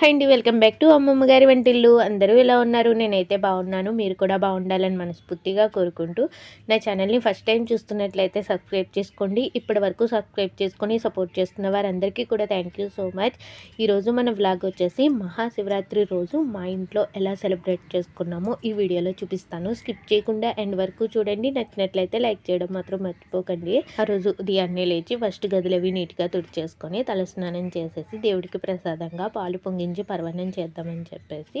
High అండి welcome back to అమ్మమ్మ గారి వంటిల్లు. అందరూ ఎలా ఉన్నారు? నేనైతే బాగున్నాను. మీరు కూడా బాగుండాలని మనస్ఫూర్తిగా కోరుకుంటూ నా ఛానల్ని ఫస్ట్ టైం చూస్తున్నట్లయితే సబ్స్క్రైబ్ చేసుకోండి. ఇప్పటి వరకు సబ్స్క్రైబ్ చేసుకొని సపోర్ట్ చేస్తున్న వారందరికీ కూడా థ్యాంక్ యూ సో మచ్ ఈరోజు మన వ్లాగ్ వచ్చేసి మహాశివరాత్రి రోజు మా ఇంట్లో ఎలా సెలబ్రేట్ చేసుకున్నామో ఈ వీడియోలో చూపిస్తాను. స్కిప్ చేయకుండా ఎండ్ వరకు చూడండి. నచ్చినట్లయితే లైక్ చేయడం మాత్రం మర్చిపోకండి. ఆ రోజు ఉదయాన్నే లేచి ఫస్ట్ గదిలవి నీట్గా తుడిచేసుకొని తలస్నానం చేసేసి దేవుడికి ప్రసాదంగా పాలు పొంగించి పర్వణం చేద్దామని చెప్పేసి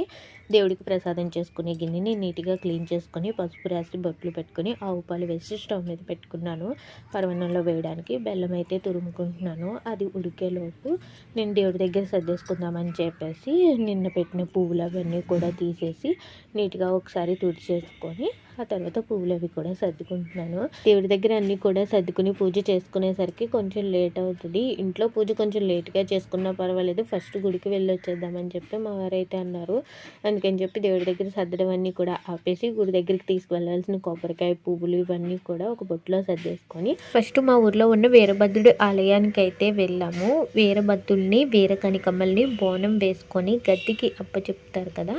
దేవుడికి ప్రసాదం చేసుకునే గిన్నెని నీట్గా క్లీన్ చేసుకొని పసుపు రాసి బొట్లు పెట్టుకొని ఆవు పాలు వేసి స్టవ్ మీద పెట్టుకున్నాను. పర్వణంలో వేయడానికి బెల్లం అయితే తురుముకుంటున్నాను. అది ఉడికేలోపు నేను దేవుడి దగ్గర సర్దేసుకుందామని చెప్పేసి నిన్న పెట్టిన పువ్వులు అవన్నీ కూడా తీసేసి నీట్గా ఒకసారి తుడిచేసుకొని ఆ తర్వాత పువ్వులు అవి కూడా సర్దుకుంటున్నాను. దేవుడి దగ్గర అన్నీ కూడా సర్దుకుని పూజ చేసుకునేసరికి కొంచెం లేట్ అవుతుంది. ఇంట్లో పూజ కొంచెం లేట్గా చేసుకున్నా పర్వాలేదు. ఫస్ట్ గుడికి వెళ్ళి వచ్చేద్దామని చెప్పి మా వారైతే అన్నారు. అందుకని చెప్పి దేవుడి దగ్గర సర్దడం అన్నీ కూడా ఆపేసి గుడి దగ్గరికి తీసుకువెళ్ళాల్సిన కొబ్బరికాయ పువ్వులు ఇవన్నీ కూడా ఒక బొట్టులో సర్దేసుకొని ఫస్ట్ మా ఊర్లో ఉన్న వీరభద్రుడి ఆలయానికి అయితే వెళ్ళాము. వీరభద్రుల్ని వీరకనికమ్మల్ని బోనం వేసుకొని గద్దికి అప్పచెప్తారు కదా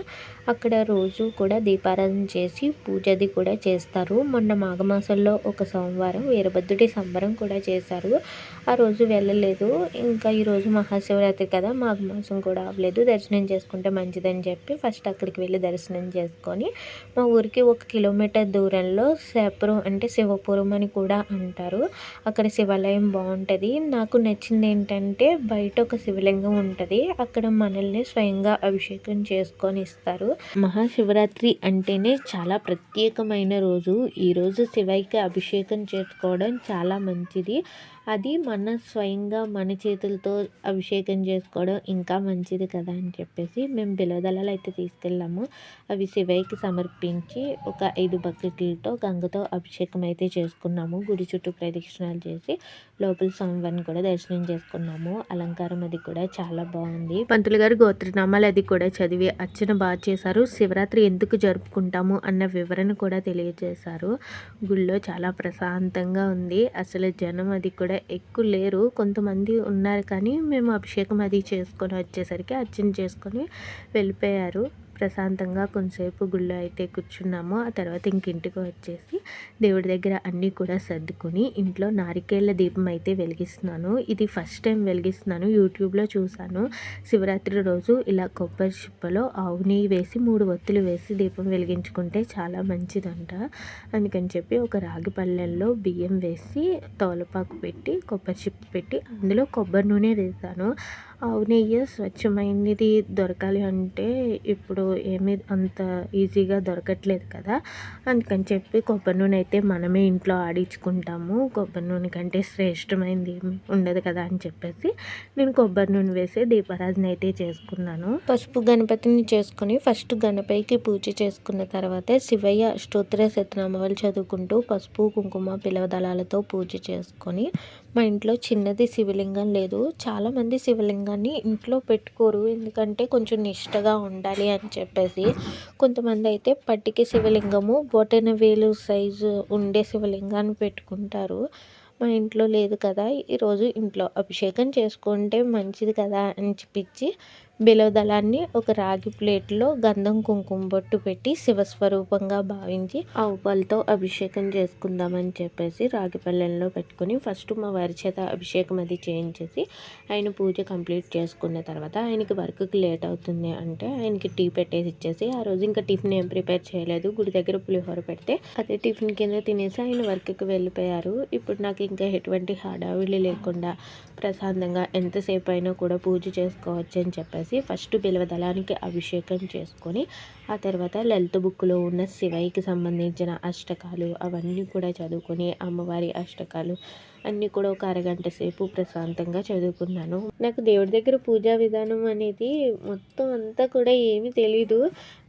అక్కడ రోజు కూడా దీపారాధన చేసి పూజది కూడా చేస్తారు. మొన్న మాఘమాసంలో ఒక సోమవారం వీరభద్రుడి సంబరం కూడా చేశారు. ఆ రోజు వెళ్ళలేదు. ఇంకా ఈరోజు మహాశివరాత్రి కదా మాఘమాసం కూడా అవ్వలేదు. దర్శనం చేసుకుంటే మంచిదని చెప్పి ఫస్ట్ అక్కడికి వెళ్ళి దర్శనం చేసుకొని మా ఊరికి ఒక కిలోమీటర్ దూరంలో శేపురం అంటే శివపురం అని కూడా అంటారు. అక్కడ శివాలయం బాగుంటుంది. నాకు నచ్చింది ఏంటంటే బయట ఒక శివలింగం ఉంటుంది. అక్కడ మనల్ని స్వయంగా అభిషేకం చేసుకొని ఇస్తారు. మహాశివరాత్రి అంటేనే చాలా ప్రత్యేకమైన రోజు. ఈరోజు శివయ్యకి అభిషేకం చేసుకోవడం చాలా మంచిది. అది మన స్వయంగా మన చేతులతో అభిషేకం చేసుకోవడం ఇంకా మంచిది కదా అని చెప్పేసి మేము బిలదళాలు అయితే తీసుకెళ్ళాము. అవి శివయ్యకి సమర్పించి ఒక ఐదు బకెట్లతో గంగతో అభిషేకం అయితే చేసుకున్నాము. గుడి చుట్టూ ప్రదక్షిణాలు చేసి లోపల స్వామివారిని కూడా దర్శనం చేసుకున్నాము. అలంకారం అది కూడా చాలా బాగుంది. పంతులు గారు గోత్రనామాలు అది కూడా చదివి అర్చన బాగా చేశారు. శివరాత్రి ఎందుకు జరుపుకుంటాము అన్న వివరణ కూడా తెలియజేశారు. గుళ్ళో చాలా ప్రశాంతంగా ఉంది. అసలు జనం అది కూడా ఎక్కువ లేరు. కొంతమంది ఉన్నారు కానీ మేము అభిషేకం అది చేసుకొని వచ్చేసరికి అర్చన చేసుకొని వెళ్ళిపోయారు. ప్రశాంతంగా కొంతసేపు గుళ్ళో అయితే కూర్చున్నాము. ఆ తర్వాత ఇంకింటికి వచ్చేసి దేవుడి దగ్గర అన్నీ కూడా సర్దుకొని ఇంట్లో నారికేళ్ళ దీపం అయితే వెలిగిస్తున్నాను. ఇది ఫస్ట్ టైం వెలిగిస్తున్నాను. యూట్యూబ్లో చూశాను. శివరాత్రి రోజు ఇలా కొబ్బరి చిప్పలో ఆవు నెయ్యి వేసి మూడు ఒత్తులు వేసి దీపం వెలిగించుకుంటే చాలా మంచిదంట. అందుకని చెప్పి ఒక రాగి పళ్ళెల్లో బియ్యం వేసి తోలపాకు పెట్టి కొబ్బరి చిప్ప పెట్టి అందులో కొబ్బరి నూనె వేసాను నెయ్యి స్వచ్ఛమైనది దొరకాలి అంటే ఇప్పుడు ఏమీ అంత ఈజీగా దొరకట్లేదు కదా. అందుకని చెప్పి కొబ్బరి నూనె అయితే మనమే ఇంట్లో ఆడించుకుంటాము. కొబ్బరి నూనె కంటే శ్రేష్టమైనది ఏమి ఉండదు కదా అని చెప్పేసి నేను కొబ్బరి నూనె వేసి దీపారాధన అయితే చేసుకున్నాను. పసుపు గణపతిని చేసుకుని ఫస్ట్ గణపతికి పూజ చేసుకున్న తర్వాత శివయ్య అష్టోత్తర శతనామాలు చదువుకుంటూ పసుపు కుంకుమ పిలవదళాలతో పూజ చేసుకొని మా ఇంట్లో చిన్నది శివలింగం లేదు. చాలామంది శివలింగాన్ని ఇంట్లో పెట్టుకోరు. ఎందుకంటే కొంచెం నిష్టగా ఉండాలి అని చెప్పేసి కొంతమంది అయితే పట్టిక శివలింగము బొటన వేలు సైజు ఉండే శివలింగాన్ని పెట్టుకుంటారు. మా ఇంట్లో లేదు కదా. ఈరోజు ఇంట్లో అభిషేకం చేసుకుంటే మంచిది కదా అని బిలోదళాన్ని ఒక రాగి ప్లేట్లో గంధం కుంకుమ బొట్టు పెట్టి శివస్వరూపంగా భావించి ఆవు పాలతో అభిషేకం చేసుకుందామని చెప్పేసి రాగి పల్లెల్లో పెట్టుకుని ఫస్ట్ మా వారి చేత అభిషేకం అది చేయించేసి ఆయన పూజ కంప్లీట్ చేసుకున్న తర్వాత ఆయనకి వర్క్కి లేట్ అవుతుంది అంటే ఆయనకి టీ పెట్టేసి ఇచ్చేసి ఆ రోజు ఇంకా టిఫిన్ ఏం ప్రిపేర్ చేయలేదు. గుడి దగ్గర పులిహోర పెడితే అదే టిఫిన్ కింద తినేసి ఆయన వర్క్కి వెళ్ళిపోయారు. ఇప్పుడు నాకు ఇంకా ఎటువంటి హడావిడి లేకుండా ప్రశాంతంగా ఎంతసేపు అయినా కూడా పూజ చేసుకోవచ్చు అని చెప్పేసి ఫస్ట్ బిలవదళానికి అభిషేకం చేసుకొని ఆ తర్వాత లలిత బుక్లో ఉన్న శివయ్యకి సంబంధించిన అష్టకాలు అవన్నీ కూడా చదువుకొని అమ్మవారి అష్టకాలు అన్నీ కూడా ఒక అరగంట సేపు ప్రశాంతంగా చదువుకున్నాను. నాకు దేవుడి దగ్గర పూజా విధానం అనేది మొత్తం అంతా కూడా ఏమీ తెలీదు.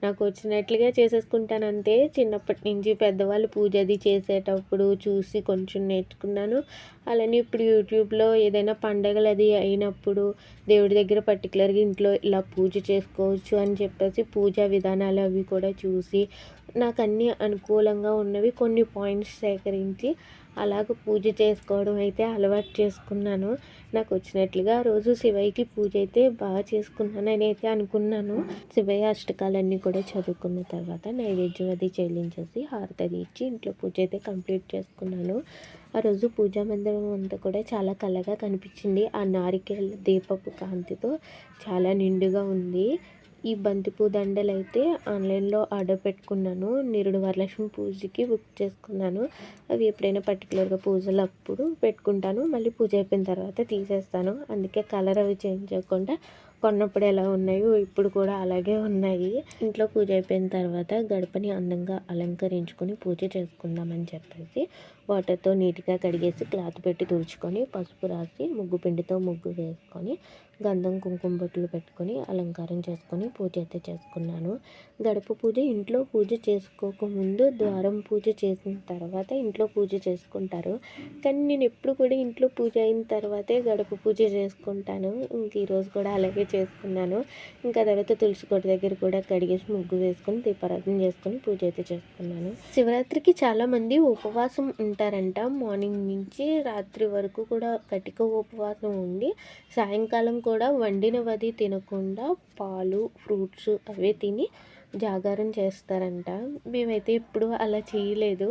నాకు వచ్చినట్లుగా చేసేసుకుంటాను అంతే చిన్నప్పటి నుంచి పెద్దవాళ్ళు పూజ అది చేసేటప్పుడు చూసి కొంచెం నేర్చుకున్నాను. అలానే ఇప్పుడు యూట్యూబ్లో ఏదైనా పండగలు అది అయినప్పుడు దేవుడి దగ్గర పర్టికులర్గా ఇంట్లో ఇలా పూజ చేసుకోవచ్చు అని చెప్పేసి పూజా విధానాలు అవి కూడా చూసి నాకు అన్నీ అనుకూలంగా ఉన్నవి కొన్ని పాయింట్స్ సేకరించి అలాగ పూజ చేసుకోవడం అయితే అలవాటు చేసుకున్నాను. నాకు వచ్చినట్లుగా ఆ రోజు శివయ్యకి పూజ అయితే బాగా చేసుకున్నానని అయితే అనుకున్నాను. శివయ్య అష్టకాలన్నీ కూడా చదువుకున్న తర్వాత నైవేద్యం అది చెల్లించేసి హారతి అది ఇచ్చి ఇంట్లో పూజ అయితే కంప్లీట్ చేసుకున్నాను. ఆ రోజు పూజా మందిరం అంతా కూడా చాలా కళగా కనిపించింది. ఆ నారికేళ్ళ దీపపు కాంతితో చాలా నిండుగా ఉంది. ఈ బంతిపూ దండలు అయితే ఆన్లైన్లో ఆర్డర్ పెట్టుకున్నాను. నిరుడు వరలక్ష్మి పూజకి బుక్ చేసుకున్నాను. అవి ఎప్పుడైనా పర్టికులర్గా పూజలు అప్పుడు పెట్టుకుంటాను. మళ్ళీ పూజ అయిపోయిన తర్వాత తీసేస్తాను. అందుకే కలర్ అవి చేంజ్ చేయకుండా కొన్నప్పుడు ఎలా ఉన్నాయో ఇప్పుడు కూడా అలాగే ఉన్నాయి. ఇంట్లో పూజ అయిపోయిన తర్వాత గడపని అందంగా అలంకరించుకొని పూజ చేసుకుందామని చెప్పేసి వాటర్తో నీట్గా కడిగేసి క్లాత్ పెట్టి తుడుచుకొని పసుపు రాసి ముగ్గు పిండితో ముగ్గు వేసుకొని గంధం కుంకుమ బొట్లు పెట్టుకొని అలంకారం చేసుకొని పూజ అయితే చేసుకున్నాను. గడప పూజ ఇంట్లో పూజ చేసుకోకముందు ద్వారం పూజ చేసిన తర్వాత ఇంట్లో పూజ చేసుకుంటారు. కానీ నేను ఎప్పుడు కూడా ఇంట్లో పూజ అయిన తర్వాతే గడప పూజ చేసుకుంటాను. ఇంక ఈరోజు కూడా అలాగే చేసుకున్నాను. ఇంకా తర్వాత తులసి కోట దగ్గర కూడా కడిగేసి ముగ్గు వేసుకొని దీపారాధన చేసుకొని పూజ అయితే చేసుకున్నాను. శివరాత్రికి చాలామంది ఉపవాసం ఉంటారంట. మార్నింగ్ నుంచి రాత్రి వరకు కూడా కటిక ఉపవాసం ఉండి సాయంకాలం కూడా వండినవది తినకుండా పాలు ఫ్రూట్స్ అవే తిని జాగారం చేస్తారంట. మేమైతే ఎప్పుడు అలా చేయలేదు.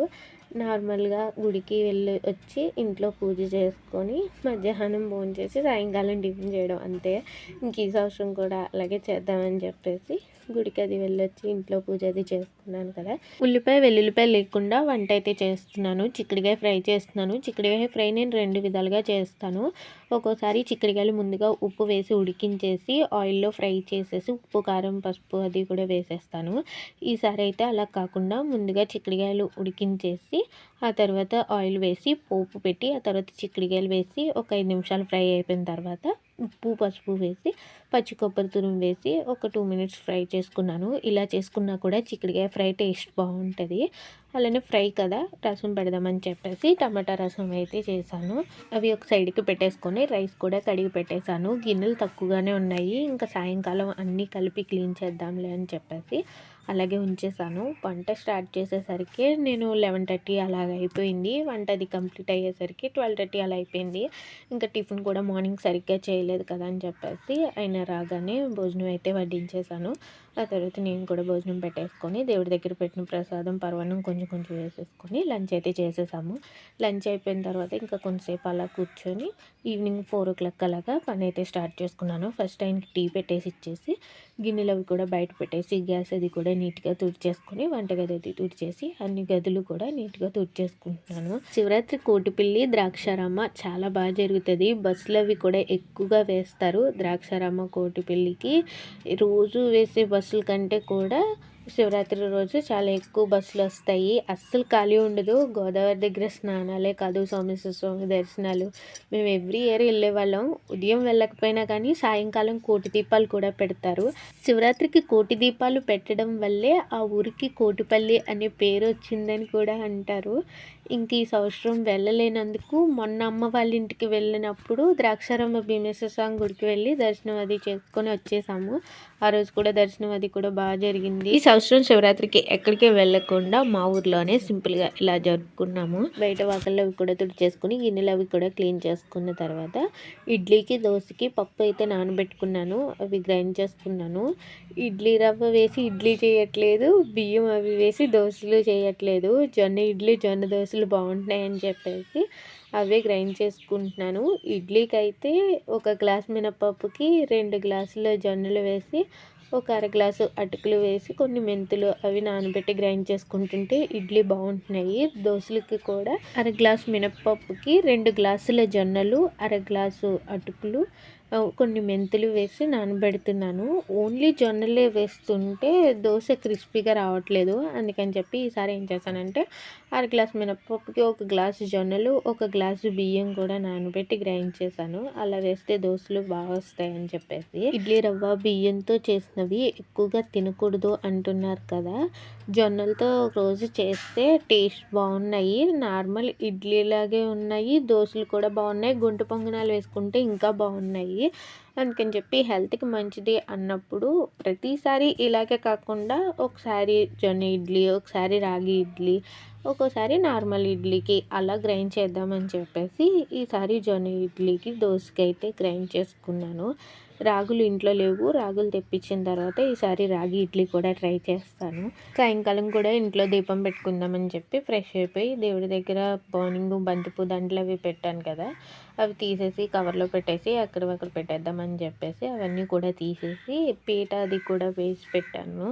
నార్మల్గా గుడికి వెళ్ళి వచ్చి ఇంట్లో పూజ చేసుకొని మధ్యాహ్నం భోజనం చేసి సాయంకాలం టిఫిన్ చేయడం అంతే. ఇంక ఈ సంవత్సరం కూడా అలాగే చేద్దామని చెప్పేసి గుడికి అది వెళ్ళొచ్చి ఇంట్లో పూజ అది చేసుకున్నాను కదా. ఉల్లిపాయ వెల్లుల్లిపాయ లేకుండా వంట అయితే చేస్తున్నాను. చిక్కుడుకాయ ఫ్రై చేస్తున్నాను. చిక్కుడుకాయ ఫ్రై నేను రెండు విధాలుగా చేస్తాను. ఒక్కోసారి చిక్కుడుకాయలు ముందుగా ఉప్పు వేసి ఉడికించేసి ఆయిల్లో ఫ్రై చేసేసి ఉప్పు కారం పసుపు అది కూడా వేసేస్తాను. ఈసారి అయితే అలా కాకుండా ముందుగా చిక్కుడుకాయలు ఉడికించేసి ఆ తర్వాత ఆయిల్ వేసి పోపు పెట్టి ఆ తర్వాత చిక్కుడుకాయలు వేసి ఒక ఐదు నిమిషాలు ఫ్రై అయిపోయిన తర్వాత ఉప్పు పసుపు వేసి పచ్చి కొబ్బరి తురుము వేసి ఒక టూ మినిట్స్ ఫ్రై చేసుకున్నాను. ఇలా చేసుకున్నా కూడా చిక్కుడుకాయ ఫ్రై టేస్ట్ బాగుంటుంది. అలానే ఫ్రై కదా రసం పెడదామని చెప్పేసి టమాటా రసం అయితే చేశాను. అవి ఒక సైడ్కి పెట్టేసుకొని రైస్ కూడా కడిగి పెట్టేశాను. గిన్నెలు తక్కువగానే ఉన్నాయి. ఇంకా సాయంకాలం అన్నీ కలిపి క్లీన్ చేద్దాంలే అని చెప్పేసి అలాగే ఉంచేసాను వంట స్టార్ట్ చేసేసరికి నేను లెవెన్ థర్టీ అలాగ అయిపోయింది. వంట అది కంప్లీట్ అయ్యేసరికి ట్వెల్వ్ థర్టీ అలా అయిపోయింది. ఇంకా టిఫిన్ కూడా మార్నింగ్ సరిగ్గా చేయలేదు కదా అని చెప్పేసి ఆయన రాగానే భోజనం అయితే వడ్డించేశాను. ఆ తర్వాత నేను కూడా భోజనం పెట్టేసుకొని దేవుడి దగ్గర పెట్టిన ప్రసాదం పర్వణం కొంచెం కొంచెం వేసేసుకొని లంచ్ అయితే చేసేసాము. లంచ్ అయిపోయిన తర్వాత ఇంకా కొంతసేపు అలా కూర్చొని ఈవినింగ్ ఫోర్ ఓ క్లాక్ అలాగా పని అయితే స్టార్ట్ చేసుకున్నాను. ఫస్ట్ ఆయనకి టీ పెట్టేసి ఇచ్చేసి గిన్నెలు అవి కూడా బయట పెట్టేసి గ్యాస్ అది కూడా నీట్గా తుడిచేసుకొని వంటగది అది తుడిచేసి అన్ని గదులు కూడా నీట్గా తుడిచేసుకుంటున్నాను. శివరాత్రి కోటిపిల్లి ద్రాక్షారామ చాలా బాగా జరుగుతుంది. బస్సులు అవి కూడా ఎక్కువగా వేస్తారు. ద్రాక్షారామ కోటిపిల్లికి రోజు వేసే బస్సుల కంటే కూడా శివరాత్రి రోజు చాలా ఎక్కువ బస్సులు వస్తాయి. అస్సలు ఖాళీ ఉండదు. గోదావరి దగ్గర స్నానాలే కాదు సోమేశ్వర స్వామి దర్శనాలు. మేము ఎవ్రీ ఇయర్ వెళ్ళే వాళ్ళం. ఉదయం వెళ్ళకపోయినా కానీ సాయంకాలం కోటి దీపాలు కూడా పెడతారు. శివరాత్రికి కోటి దీపాలు పెట్టడం వల్లే ఆ ఊరికి కోటిపల్లి అనే పేరు వచ్చిందని కూడా అంటారు. ఇంక ఈ సంవత్సరం వెళ్ళలేనందుకు మొన్న అమ్మ వాళ్ళ ఇంటికి వెళ్ళినప్పుడు ద్రాక్షారామ భీమేశ్వర స్వామి గుడికి వెళ్ళి దర్శనం అది చేసుకొని వచ్చేసాము. ఆ రోజు కూడా దర్శనం అది కూడా బాగా జరిగింది. ఈ సంవత్సరం శివరాత్రికి ఎక్కడికి వెళ్ళకుండా మా ఊర్లోనే సింపుల్గా ఇలా జరుపుకున్నాము. బయట వాకల్లో అవి కూడా తుడిచేసుకుని గిన్నెలు అవి కూడా క్లీన్ చేసుకున్న తర్వాత ఇడ్లీకి దోశకి పప్పు అయితే నానబెట్టుకున్నాను అవి గ్రైండ్ చేసుకున్నాను. ఇడ్లీ రవ్వ వేసి ఇడ్లీ చేయట్లేదు బియ్యం అవి వేసి దోశలు చేయట్లేదు. జొన్న ఇడ్లీ జొన్న దోశలు బాగుంటాయి బాగుంటున్నాయని చెప్పేసి అవే గ్రైండ్ చేసుకుంటున్నాను. ఇడ్లీకి అయితే ఒక గ్లాస్ మినపప్పుకి రెండు గ్లాసుల జొన్నలు వేసి ఒక అర గ్లాసు అటుకులు వేసి కొన్ని మెంతులు అవి నానబెట్టి గ్రైండ్ చేసుకుంటుంటే ఇడ్లీ బాగుంటున్నాయి. దోశలకి కూడా అర గ్లాసు మినపప్పుకి రెండు గ్లాసుల జొన్నలు అర గ్లాసు అటుకులు కొన్ని మెంతులు వేసి నానబెడుతున్నాను. ఓన్లీ జొన్నలే వేస్తుంటే దోశ క్రిస్పీగా రావట్లేదు. అందుకని చెప్పి ఈసారి ఏం చేశానంటే అర గ్లాస్ మినపప్పుకి ఒక గ్లాసు జొన్నలు ఒక గ్లాసు బియ్యం కూడా నానబెట్టి గ్రైండ్ చేశాను. అలా వేస్తే దోశలు బాగా వస్తాయని చెప్పేసి. ఇడ్లీ రవ్వ బియ్యంతో చేసినవి ఎక్కువగా తినకూడదు అంటున్నారు కదా. జొన్నలతో రోజు చేస్తే టేస్ట్ బాగున్నాయి. నార్మల్ ఇడ్లీలాగే ఉన్నాయి. దోశలు కూడా బాగున్నాయి. గుంట పొంగనాలు వేసుకుంటే ఇంకా బాగున్నాయి. అందుకని చెప్పి హెల్త్కి మంచిది అన్నప్పుడు ప్రతిసారి ఇలాగే కాకుండా ఒకసారి జొన్న ఇడ్లీ ఒకసారి రాగి ఇడ్లీ ఒక్కోసారి నార్మల్ ఇడ్లీకి అలా గ్రైండ్ చేద్దామని చెప్పేసి ఈసారి జొన్న ఇడ్లీకి దోశకి అయితే గ్రైండ్ చేసుకున్నాను. రాగులు ఇంట్లో లేవు. రాగులు తెప్పించిన తర్వాత ఈసారి రాగి ఇడ్లీ కూడా ట్రై చేస్తాను. సాయంకాలం కూడా ఇంట్లో దీపం పెట్టుకుందామని చెప్పి ఫ్రెష్ అయిపోయి దేవుడి దగ్గర మార్నింగ్ బంతిపూ దండలు అవి పెట్టాను కదా అవి తీసేసి కవర్లో పెట్టేసి అక్కడ అక్కడ పెట్టేద్దామని చెప్పేసి అవన్నీ కూడా తీసేసి పీట అది కూడా వేసి పెట్టాను.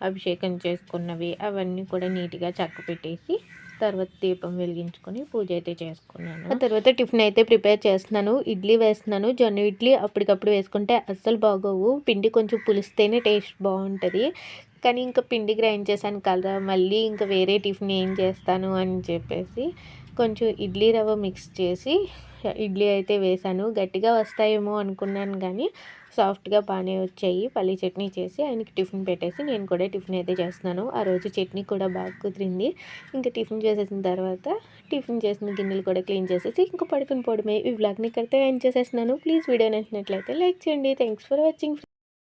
అభిషేకం చేసుకున్నవి అవన్నీ కూడా నీట్గా చక్క పెట్టేసి తర్వాత దీపం వెలిగించుకొని పూజ అయితే చేసుకున్నాను. ఆ తర్వాత టిఫిన్ అయితే ప్రిపేర్ చేస్తున్నాను. ఇడ్లీ వేస్తున్నాను. జొన్న ఇడ్లీ అప్పటికప్పుడు వేసుకుంటే అస్సలు బాగోవు. పిండి కొంచెం పులిస్తేనే టేస్ట్ బాగుంటుంది. కానీ ఇంకా పిండి గ్రైండ్ చేశాను కదా మళ్ళీ ఇంకా వేరే టిఫిన్ ఏం చేస్తాను అని చెప్పేసి కొంచెం ఇడ్లీ రవ్వ మిక్స్ చేసి ఇడ్లీ అయితే వేశాను గట్టిగా వస్తాయేమో అనుకున్నాను కానీ సాఫ్ట్గా బాగానే వచ్చాయి. పల్లీ చట్నీ చేసి ఆయనకి టిఫిన్ పెట్టేసి నేను కూడా టిఫిన్ అయితే చేస్తున్నాను. ఆ రోజు చట్నీ కూడా బాగా కుదిరింది. ఇంకా టిఫిన్ చేసేసిన తర్వాత టిఫిన్ చేసిన గిన్నెలు కూడా క్లీన్ చేసేసి ఇంకా పడుకుని పోవడమే. ఈ వ్లాగ్ని ఇక్కడితే ఎండ్ చేసేస్తున్నాను. ప్లీజ్ వీడియో నచ్చినట్లయితే లైక్ చేయండి. Thanks for watching.